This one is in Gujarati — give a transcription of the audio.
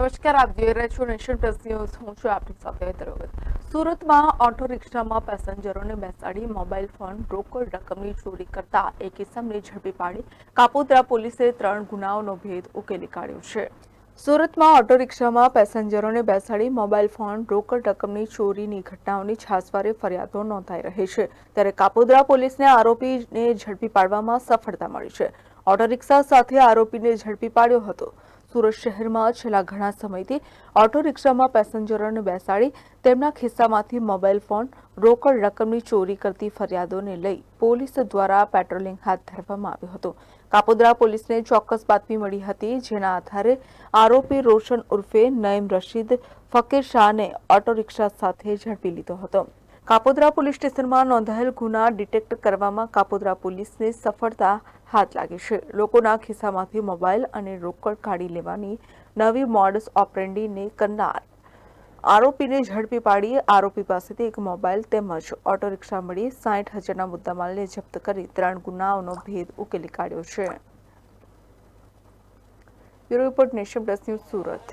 નમસ્કાર, આપ જોઈ રહ્યા છો નેશન પ્લસ ન્યૂઝ. હું છું આપની સાથે હેતર સુરતમાં ઓટો રિક્ષામાં પેસેન્જરોને બેસાડી મોબાઈલ ફોન રોકડ રકમની ચોરી કરતા એક ઇસમને ઝડપી પાડી કાપોદ્રા પોલીસે ત્રણ ગુનાઓનો ભેદ ઉકેલી કાઢ્યો છે. સુરતમાં ઓટો રિક્ષામાં પેસેન્જરોને બેસાડી મોબાઈલ ફોન રોકડ રકમની ચોરીની ઘટનાઓની છાસવારે ફરિયાદો નોંધાઈ રહી છે. ત્યારે કાપોદ્રા પોલીસને આરોપીને ઝડપી પાડવામાં સફળતા મળી છે. ઓટો રિક્ષા સાથે આરોપીને ઝડપી પાડ્યો હતો. સુરત શહેરમાં છેલ્લા ઘણા સમયથી ઓટો રિક્ષામાં પેસેન્જરોને બેસાડી તેમના ખિસ્સામાંથી મોબાઈલ ફોન, રોકડ રકમની ચોરી કરતી ફરિયાદોને લઈ પોલીસ દ્વારા પેટ્રોલિંગ હાથ ધરવામાં આવ્યું હતું. કાપોદ્રા પોલીસને ચોક્કસ બાતમી મળી હતી, જેના આધારે આરોપી રોશન ઉર્ફે નઈમ રશીદ ફકીર શાહને ઓટો રિક્ષા સાથે ઝડપી લીધો હતો. કાપોદ્રા પોલીસ સ્ટેશનમાં નોંધાયેલ ગુના ડિટેક્ટ કરવામાં કાપોદ્રા પોલીસને સફળતા હાથ લાગી છે. લોકોના ખિસ્સામાંથી મોબાઈલ અને રોકડ કાઢી લેવાની નવી મોડસ ઓપરેન્ડીને કરનાર આરોપીને ઝડપી પાડી આરોપી પાસેથી એક મોબાઈલ તેમજ ઓટો રિક્ષા મળી સાઠ હજારના મુદ્દામાલને જપ્ત કરી ત્રણ ગુનાઓનો ભેદ ઉકેલી કાઢ્યો છે. Bureau nation plus news Surat.